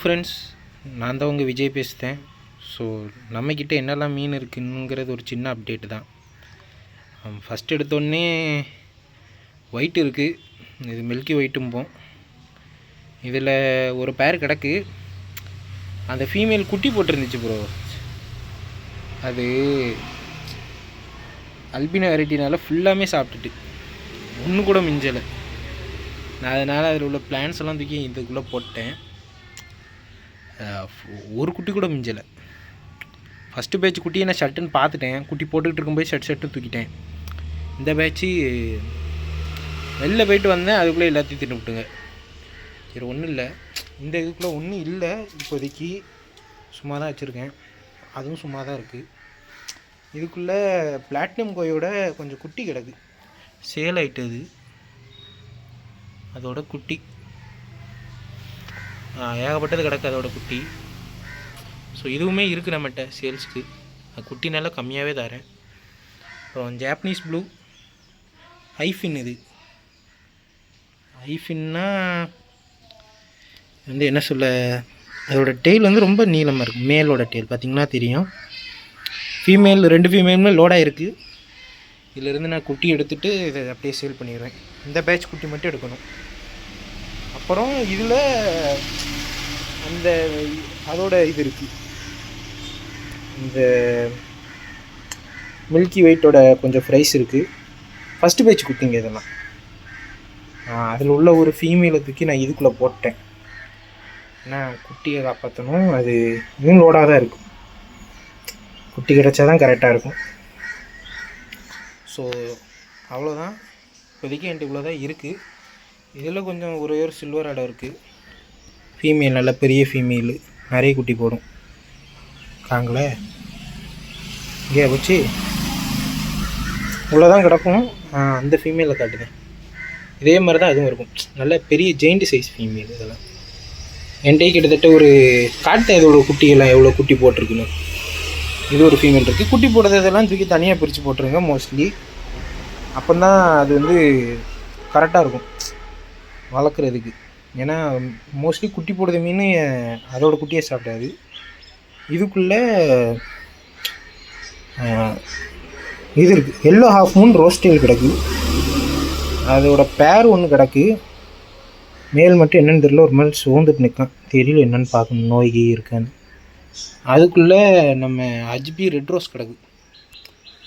Friends நான் தான் உங்கள் விஜய் பேசுகிறேன் ஸோ நம்மக்கிட்ட என்னெல்லாம் மீன் இருக்குங்கிறது ஒரு சின்ன அப்டேட் தான். ஃபஸ்ட் எடுத்தோடனே ஒயிட் இருக்குது இது மில்கி ஒயிட்டும்போம் இதில் ஒரு பேர் கிடக்கு. அந்த ஃபீமேல் குட்டி போட்டிருந்துச்சு ப்ரோ அது அல்பின வெரைட்டினால் ஃபுல்லாமே சாப்பிட்டுட்டு. ஒன்று கூட மிஞ்சலை. நான் அதனால் அதில் உள்ள பிளான்ஸ் எல்லாம் தூக்கி இதுக்குள்ளே போட்டேன். ஒரு குட்டி கூட மிஞ்சலை. ஃபஸ்ட்டு பேட்ச் குட்டியை நான் ஷர்ட்டுன்னு பார்த்துட்டேன். குட்டி போட்டுக்கிட்டு இருக்கும்போது ஷர்ட் ஷர்ட்டு தூக்கிட்டேன். இந்த பேட்ச்சு வெளில போயிட்டு வந்தேன். அதுக்குள்ளே எல்லாத்தையும் தின்னு விட்டுங்க. சரி ஒன்றும் இல்லை. இந்த இதுக்குள்ளே ஒன்றும் இல்லை. இப்போதைக்கு சும்மா தான் வச்சுருக்கேன். அதுவும் சும்மா தான் இருக்குது இதுக்குள்ளே பிளாட்டினம் கோயோட கொஞ்சம் குட்டி கிடக்கு. சேல் ஆகிட்டது அதோட குட்டி. ஏகப்பட்டது கிடக்கு அதோட குட்டி. ஸோ இதுவுமே இருக்குது நம்மகிட்ட சேல்ஸுக்கு. குட்டி நல்லா கம்மியாகவே தரேன். அப்புறம் ஜாப்பனீஸ் ப்ளூ ஐஃபின் இது. ஐஃபின்னா வந்து என்ன சொல்ல அதோட டெய்ல் வந்து ரொம்ப நீளமாக இருக்குது மேலோட டெய்ல் பார்த்திங்கன்னா தெரியும். ஃபீமேல் ரெண்டு ஃபீமேலுமே லோடாக இருக்குது இதிலேருந்து நான் குட்டி எடுத்துகிட்டு இதை அப்படியே சேல் பண்ணிடுவேன் இந்த பேட்ச் குட்டி மட்டும் எடுக்கணும். அப்புறம் இதில் அந்த அதோட இது இருக்குது இந்த மில்கி வெயிட்டோட கொஞ்சம் ஃப்ரைஸ் இருக்குது ஃபஸ்ட்டு பேஜ் குட்டிங்க இதெல்லாம். அதில் உள்ள ஒரு ஃபீமேலை தூக்கி நான் இதுக்குள்ளே போட்டேன். ஏன்னா குட்டியை காப்பாற்றணும் அது இன்னும் லோடாக தான் இருக்கும். குட்டி கிடச்சா தான் கரெக்டாக இருக்கும். ஸோ அவ்வளோதான் இப்போதைக்கு என்கிட்ட இவ்வளோ தான் இருக்குது இதில் கொஞ்சம் ஒரே ஒரு சில்வர் அடை இருக்குது ஃபீமேல் நல்ல பெரிய ஃபீமேலு நிறைய குட்டி போடும். காங்களே இங்கே வச்சு இவ்வளோ தான் கிடக்கும் அந்த ஃபீமேலில் காட்டுதேன் இதே மாதிரி தான் அதுவும் இருக்கும். நல்ல பெரிய ஜெயிண்ட் சைஸ் ஃபீமேல் இதெல்லாம். என்கிட்ட கிட்டத்தட்ட ஒரு காட்டு இதோட குட்டிகள்லாம் எவ்வளோ குட்டி போட்டிருக்குன்னு. இது ஒரு ஃபீமேல் இருக்குது குட்டி போடுறதெல்லாம் தூக்கி தனியாக பிரித்து போட்டுருங்க மோஸ்ட்லி அப்போ தான் அது வந்து கரெக்டாக இருக்கும். வளர்க்குறதுக்கு. ஏன்னா மோஸ்ட்லி குட்டி போடுற மீன் அதோட குட்டியை சாப்பிடாது. இதுக்குள்ளே இது இருக்குது எல்லோ ஹாஃப் மூன் ரோஸ்டேல் கிடக்கு. அதோட பேர் ஒன்று கிடக்கு. மேல் மட்டும் என்னென்னு தெரியல. ஒரு மாதிரி சோர்ந்துட்டு நிற்கான் தெரியல என்னென்னு பார்க்கணும். நோய் இருக்கான்னு. அதுக்குள்ளே நம்ம ஹச்பி ரெட் ரோஸ் கிடக்கு.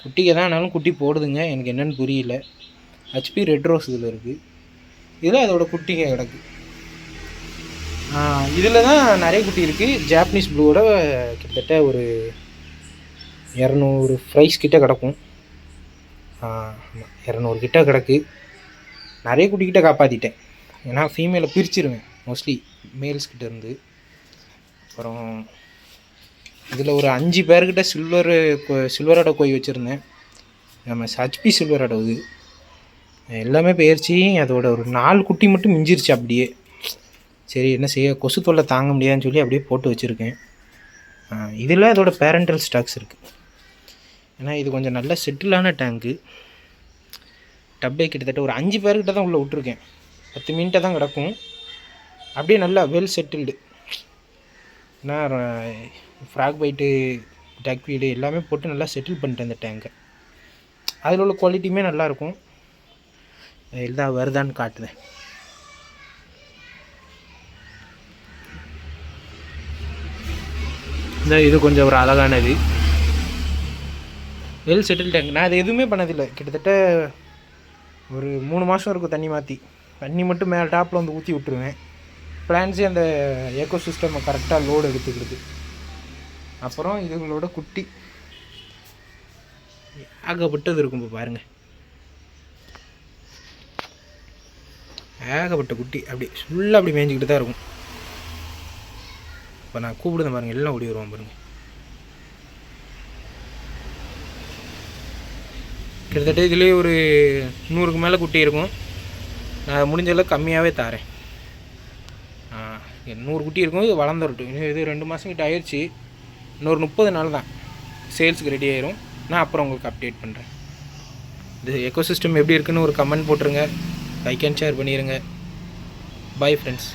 குட்டிக்கு தான் ஆனாலும் குட்டி போடுதுங்க. எனக்கு என்னன்னு புரியல. ஹச்பி ரெட் ரோஸ் இதில் இருக்குது இதில் அதோட குட்டிங்க கிடக்கு. இதில் தான் நிறைய குட்டி இருக்குது ஜாப்பனீஸ் ப்ளூவோட கிட்டத்தட்ட ஒரு இரநூறு ஃப்ரைஸ் கிட்டே கிடக்கும். இரநூறு கிட்டே கிடக்கு. நிறைய குட்டிக்கிட்ட காப்பாற்றிட்டேன் ஏன்னா ஃபீமேலை பிரிச்சிருவேன் மோஸ்ட்லி மேல்ஸ் கிட்ட இருந்து. அப்புறம் இதில் ஒரு அஞ்சு பேர்கிட்ட சில்வர் சில்வரோட கோய் வச்சுருந்தேன். நம்ம ஹச்பி சில்வரோட இது. எல்லாமே போயிடுச்சு அதோட ஒரு நாலு குட்டி மட்டும் மிஞ்சிருச்சு அப்படியே. சரி என்ன செய்ய? கொசு தொல்லை தாங்க முடியாதுன்னு சொல்லி அப்படியே போட்டு வச்சுருக்கேன். இதில் அதோட பேரண்டல் ஸ்டாக்ஸ் இருக்குது ஏன்னா இது கொஞ்சம் நல்ல செட்டிலான டேங்க்கு டப்பே கிட்டத்தட்ட ஒரு அஞ்சு பேர்கிட்ட தான் உள்ளே விட்ருக்கேன் பத்து மினிட்டை தான் கிடக்கும். அப்படியே நல்லா வெல் செட்டில்டு ஏன்னா ஃப்ராக் பைட்டு டக்வீடு எல்லாமே போட்டு நல்லா செட்டில் பண்ணிட்டேன் அந்த டேங்கை அதில் உள்ள குவாலிட்டியுமே நல்லாயிருக்கும் எல்லாம் வருதான்னு காட்டுதேன் இந்த இது கொஞ்சம் ஒரு அழகானது வெல் செட்டில் டேங்க் நான் அது எதுவுமே பண்ணதில்லை. கிட்டத்தட்ட ஒரு மூணு மாதம் இருக்கும் தண்ணி மாற்றி தண்ணி மட்டும் மேலே டாப்பில் வந்து ஊற்றி விட்டுருவேன். பிளான்ஸே அந்த ஏக்கோ சிஸ்டம் கரெக்டாக லோடு எடுத்துக்கிடுது. அப்புறம் இதுங்களோட குட்டி. ஆகப்பட்டது இருக்கும் இப்போ பாருங்கள் ஏகப்பட்ட குட்டி. அப்படி ஃபுல்லாக அப்படி மேய்ஞ்சிக்கிட்டு தான் இருக்கும். இப்போ நான் கூப்பிடுதேன் பாருங்கள் எல்லாம் ஓடி வருவான் பாருங்கள் கிட்டத்தட்ட இதுலேயே ஒரு நூறுக்கு மேலே குட்டி இருக்கும். நான் முடிஞ்ச அளவுக்கு கம்மியாகவே தரேன். நூறு குட்டி இருக்கும் இது வளர்ந்துரட்டும். இது இது ரெண்டு மாதம் கிட்ட ஆயிடுச்சு இன்னொரு முப்பது நாள் தான். சேல்ஸுக்கு ரெடி ஆயிரும். நான் அப்புறம் உங்களுக்கு அப்டேட் பண்ணுறேன் இது எக்கோசிஸ்டம் எப்படி இருக்குன்னு ஒரு கமெண்ட் போட்டுருங்க. லைக் அண்ட் ஷேர் பண்ணிடுங்க பாய் ஃப்ரெண்ட்ஸ்